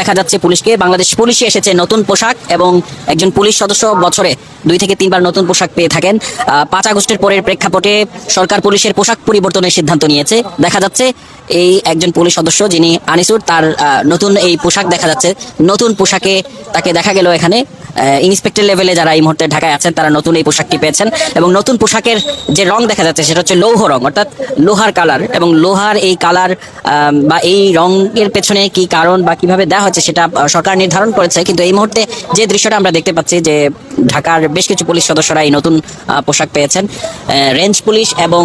দেখা যাচ্ছে পুলিশকে? বাংলাদেশ পুলিশে এসেছে নতুন পোশাক এবং একজন পুলিশ সদস্য বছরে দুই থেকে তিনবার নতুন পোশাক পেয়ে থাকেন। পাঁচ আগস্টের পরের প্রেক্ষাপটে সরকার পুলিশের পোশাক পরিবর্তনের সিদ্ধান্ত নিয়েছে। দেখা যাচ্ছে এই একজন পুলিশ সদস্য যিনি আনিসুর, তার নতুন এই পোশাক দেখা যাচ্ছে। নতুন পোশাকে তাকে দেখা গেল এখানে। ইন্সপেক্টর লেভেলে যারা এই মুহূর্তে ঢাকায় আছেন, তারা নতুন এই পোশাকটি পেয়েছেন এবং নতুন পোশাকের যে রং দেখা যাচ্ছে, সেটা হচ্ছে লৌহ রং, অর্থাৎ লোহার কালার এবং লোহার এই কালার বা এই রঙের পেছনে কি কারণ বা কীভাবে দেওয়া হচ্ছে সেটা সরকার নির্ধারণ করেছে। কিন্তু এই মুহূর্তে যে দৃশ্যটা আমরা দেখতে পাচ্ছি যে ঢাকার বেশ কিছু পুলিশ সদস্যরা এই নতুন পোশাক পেয়েছেন রেঞ্জ পুলিশ এবং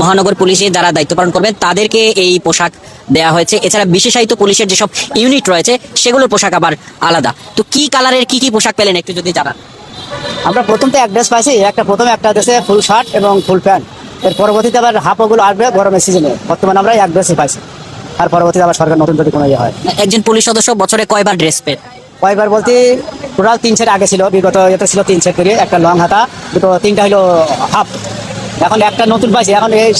মহানগর পুলিশে যারা দায়িত্ব পালন করবেন, তাদেরকে এই পোশাক দেওয়া হয়েছে। এছাড়া বিশেষায়িত পুলিশের যেসব ইউনিট রয়েছে সেগুলোর পোশাক আবার আলাদা। তো কি কালারের কি কি পোশাক পেলেন একটু যদি জানান? আমরা প্রথম তো এক ড্রেস পাইছি একটা প্রথমে একটা দেশে ফুল শার্ট এবং ফুল প্যান্ট। এর পরবর্তীতে আবার হাফ ওগুলো আসবে গরমের সিজনে। বর্তমানে আমরা এক ড্রেসই পাইছি। আর পরবর্তীতে আবার সরকার নতুন যদি কোনো ইয়ে হয়। একজন পুলিশ সদস্য বছরে কয়বার ড্রেস পেন কয়বার বলতে টোটাল তিন সেট আগে ছিল বিগত এতে ছিল তিন সেট করে। একটা লং হাতা দুটো তিনটা হলো হাফ। এখন একটা নতুন পাইছি এখন এই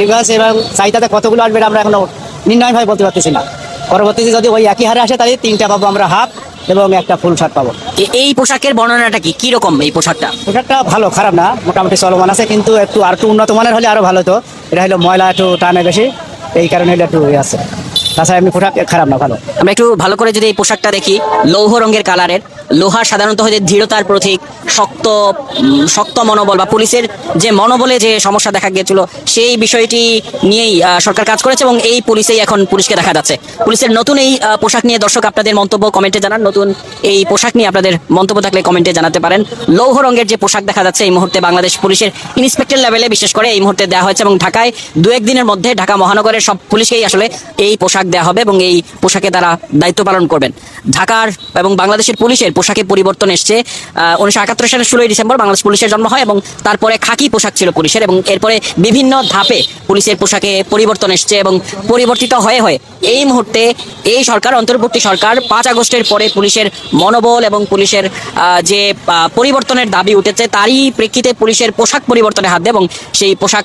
ডিভাইস এবং চাহিদাতে কতগুলো আসবে এটা আমরা এখনও নির্ণয়ভাবে বলতে পারতেছি না। পরবর্তীতে যদি ওই একই হারে আসে তাহলে তিনটা পাবো আমরা হাফ এবং একটা ফুল শার্ট পাবো। এই পোশাকের বর্ণনাটা কি? রকম এই পোশাকটা? পোশাকটা ভালো খারাপ না মোটামুটি চলমান আছে কিন্তু একটু আর একটু উন্নত মানের হলে আরও ভালো তো এটা হলো ময়লা একটু টানে বেশি এই কারণে হলো একটু ইয়ে আছে। আমরা একটু ভালো করে যদি এই পোশাকটা দেখি, লৌহ রঙের কালারের। লোহা সাধারণত হচ্ছে দৃঢ়তার প্রতীক, শক্ত শক্ত মনোবল বা পুলিশের যে মনোবলে যে সমস্যা দেখা গিয়েছিল, সেই বিষয়টি নিয়েই সরকার কাজ করেছে এবং এই পুলিশেই এখন পুলিশকে দেখা যাচ্ছে। পুলিশের নতুন এই পোশাক নিয়ে দর্শক আপনাদের মন্তব্য কমেন্টে জানান। নতুন এই পোশাক নিয়ে আপনাদের মন্তব্য থাকলে কমেন্টে জানাতে পারেন। লৌহ রঙের যে পোশাক দেখা যাচ্ছে এই মুহূর্তে বাংলাদেশ পুলিশের ইন্সপেক্টর লেভেলে বিশেষ করে এই মুহূর্তে দেওয়া হয়েছে এবং ঢাকায় দু একদিনের মধ্যে ঢাকা মহানগরের সব পুলিশকেই আসলে এই পোশাক দেওয়া হবে এবং এই পোশাকে তারা দায়িত্ব পালন করবেন। ঢাকার এবং বাংলাদেশের পুলিশের পোশাকে পরিবর্তন এসছে। উনিশশো একাত্তর সালের ষোলোই ডিসেম্বর বাংলাদেশ পুলিশের জন্ম হয় এবং তারপরে খাকি পোশাক ছিল পুলিশের এবং এরপরে বিভিন্ন ধাপে পুলিশের পোশাকে পরিবর্তন এসছে এবং পরিবর্তিত হয়ে হয়ে এই মুহূর্তে এই সরকার, অন্তর্বর্তী সরকার পাঁচ আগস্টের পরে পুলিশের মনোবল এবং পুলিশের যে পরিবর্তনের দাবি উঠেছে তারই প্রেক্ষিতে পুলিশের পোশাক পরিবর্তনে হাত দেয় এবং সেই পোশাক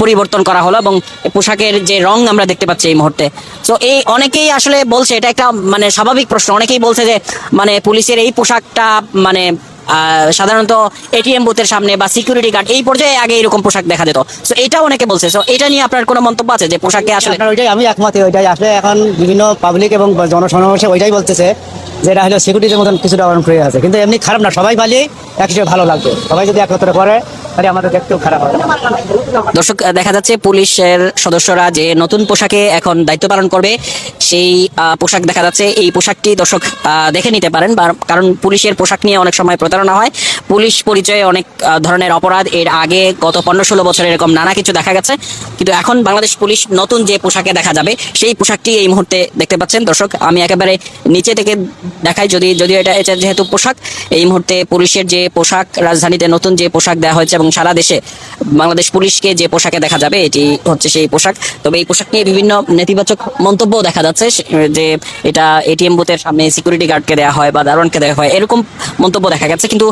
পরিবর্তন করা হলো এবং পোশাকের যে রং আমরা দেখতে পাচ্ছি এই মুহূর্তে। তো এই অনেকেই আসলে বলছে এটা একটা মানে স্বাভাবিক প্রশ্ন। অনেকেই বলছে যে মানে পুলিশের এই পোশাকটা মানে সাধারণত এটিএম বুথের সামনে বা সিকিউরিটি গার্ড এই পর্যায়ে আগে এরকম পোশাক দেখা যেত। তো এটা অনেকে বলছে। তো এটা নিয়ে আপনার কোনো মন্তব্য আছে যে পোশাকে আসলে ওইটাই আমি একমত ওইটাই। আসলে এখন বিভিন্ন পাবলিক এবং জনসমাবেশে ওইটাই বলতেছে। যে এটা হলো সিকিউরিটির মতন কিছুটা করে আছে। কিন্তু এমনি খারাপ না, সবাই পালিয়ে এক হিসেবে ভালো লাগবে। সবাই যদি একত্রে করে, তাহলে আমাদের দেখতেও খারাপ হবে। দর্শক দেখা যাচ্ছে পুলিশের সদস্যরা যে নতুন পোশাকে এখন দায়িত্ব পালন করবে, সেই পোশাক দেখা যাচ্ছে। এই পোশাকটি দর্শক দেখে নিতে পারেন কারণ পুলিশের পোশাক নিয়ে অনেক সময় প্রতারণা হয়। পুলিশ পরিচয়ে অনেক ধরনের অপরাধ। এর আগে গত পনেরো ষোলো বছর এরকম নানা কিছু দেখা গেছে। কিন্তু এখন বাংলাদেশ পুলিশ নতুন যে পোশাকে দেখা যাবে, সেই পোশাকটি এই মুহূর্তে দেখতে পাচ্ছেন। দর্শক, আমি একেবারে নিচে থেকে দেখাই, যদি, যদিও এটা এটা যেহেতু পোশাক, এই মুহূর্তে পুলিশের যে পোশাক, রাজধানীতে নতুন যে পোশাক দেওয়া হয়েছে এবং সারা দেশে বাংলাদেশ পুলিশকে যে পোশাকে দেখা যাবে, এটি হচ্ছে সেই পোশাক। তবে এই পোশাক নিয়ে বিভিন্ন নেতিবাচক মন্তব্য দেখা যাচ্ছে যে এটা এটিএম বুথের সামনে সিকিউরিটি গার্ডকে দেওয়া হয় বা দারোয়ানকে দেওয়া হয়, এরকম মন্তব্য দেখা গেছে। কিন্তু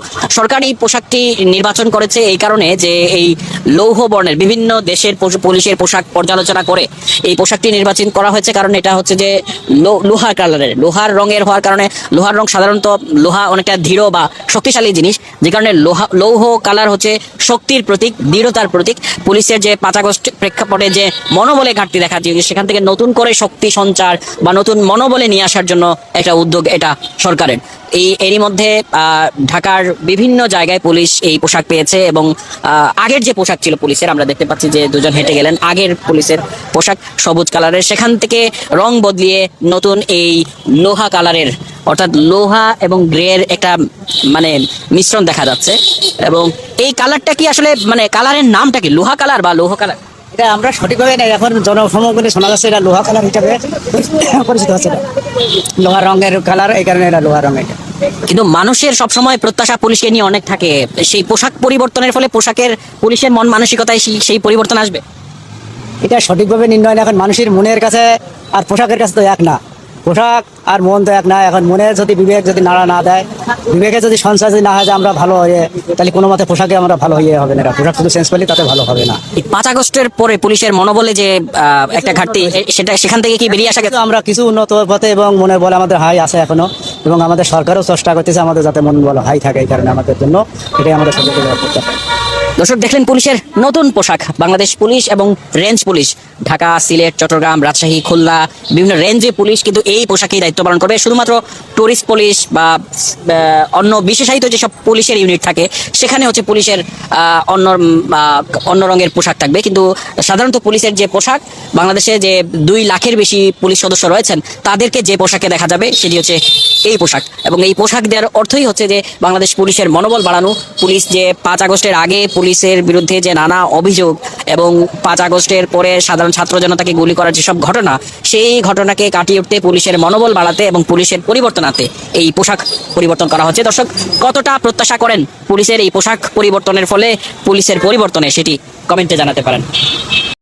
সরকার এই পোশাকটি নির্বাচন করেছে এই কারণে যে এই লৌহ বর্ণের বিভিন্ন দেশের পুলিশের পোশাক পর্যালোচনা করে এই পোশাকটি নির্বাচন করা হয়েছে। কারণ এটা হচ্ছে যে লোহার কালারের। লোহার রঙের হওয়ার কারণে লোহার রং সাধারণত লোহা অনেকটা দৃঢ় বা শক্তিশালী জিনিস, যে কারণে লোহা লৌহ কালার হচ্ছে শক্তির প্রতীক, দৃঢ়তার প্রতীক। পুলিশের যে পাঁচ প্রেক্ষাপটে যে মনোবলে ঘাটতি দেখা দিয়েছে, সেখান থেকে নতুন করে শক্তি সঞ্চার বা নতুন মনোবলে নিয়ে আসার জন্য একটা উদ্যোগ এটা সরকারের। এই এরই মধ্যে ঢাকার বিভিন্ন জায়গায় পুলিশ এই পোশাক পেয়েছে এবং আগের যে পোশাক ছিল পুলিশের, আমরা দেখতে পাচ্ছি যে দুজন হেঁটে গেলেন আগের পুলিশের পোশাক সবুজ কালারের। সেখান থেকে রং বদলিয়ে নতুন এই লোহা কালারের, অর্থাৎ লোহা এবং গ্রের একটা মানে মিশ্রণ দেখা যাচ্ছে। এবং এই কালারটা কি আসলে মানে কালারের নামটা কি? লোহা কালার বা লোহা কালার? এটা আমরা সঠিকভাবে নেই, এখন জনসমগ্রে শোনা যাচ্ছে এটা লোহা কালার হিসাবে পরিচিত হচ্ছে। লোহা রঙের কালার, এই কারণে এটা লোহা রঙের। কিন্তু মানুষের সবসময় প্রত্যাশা পুলিশকে নিয়ে অনেক থাকে। সেই পোশাক পরিবর্তনের ফলে পোশাকের পুলিশের মন মানসিকতায় সেই- পরিবর্তন আসবে। এটা সঠিকভাবে নির্ণয় এখন মানুষের মনের কাছে আর পোশাকের কাছে তো এক না। পোশাক আর মন তো এক না এখন মনে যদি বিবেক যদি নাড়া না দেয় বিবেকে যদি সংসার যদি না হয় যে আমরা ভালো হয়ে তাহলে কোনো মতে পোশাকে আমরা ভালো হয়ে হবে না পোশাক শুধু চেঞ্জ করলে তাতে ভালো হবে না। পাঁচ আগস্টের পরে পুলিশের মনোবলে যে একটা ঘাটতি সেটা সেখান থেকে কি বেরিয়ে আসা গেছে? আমরা কিছু উন্নত পথে এবং মনে বলে আমাদের হাই আছে এখনও এবং আমাদের সরকারও চেষ্টা করতেছে আমাদের যাতে মন বল হাই থাকে এই কারণে আমাদের জন্য এটাই আমাদের সবথেকে বড় প্রত্যাশা। দর্শক, দেখলেন পুলিশের নতুন পোশাক। বাংলাদেশ পুলিশ এবং রেঞ্জ পুলিশ, ঢাকা, সিলেট, চট্টগ্রাম, রাজশাহী, খুলনা, বিভিন্ন রেঞ্জে পুলিশ কিন্তু এই পোশাকেই দায়িত্ব পালন করবে। শুধুমাত্র টুরিস্ট পুলিশ বা অন্য বিশেষায়িত যেসব পুলিশের ইউনিট থাকে, সেখানে হচ্ছে পুলিশের অন্য অন্য রঙের পোশাক থাকবে। কিন্তু সাধারণত পুলিশের যে পোশাক, বাংলাদেশে যে দুই লাখের বেশি পুলিশ সদস্য রয়েছেন, তাদেরকে যে পোশাকে দেখা যাবে, সেটি হচ্ছে এই পোশাক। এবং এই পোশাক দেওয়ার অর্থই হচ্ছে যে, বাংলাদেশ পুলিশের মনোবল বাড়ানো, পুলিশ যে পাঁচ আগস্টের আগে পুলিশের বিরুদ্ধে যে নানা অভিযোগ এবং পাঁচ আগস্টের পরে সাধারণ ছাত্র জনতাকে গুলি করার যেসব ঘটনা, সেই ঘটনাকে কাটিয়ে উঠতে পুলিশের মনোবল বাড়াতে এবং পুলিশের পরিবর্তন আনতে এই পোশাক পরিবর্তন করা হচ্ছে। দর্শক, কতটা প্রত্যাশা করেন পুলিশের এই পোশাক পরিবর্তনের ফলে, পুলিশের পরিবর্তনে সেটি কমেন্টে জানাতে পারেন।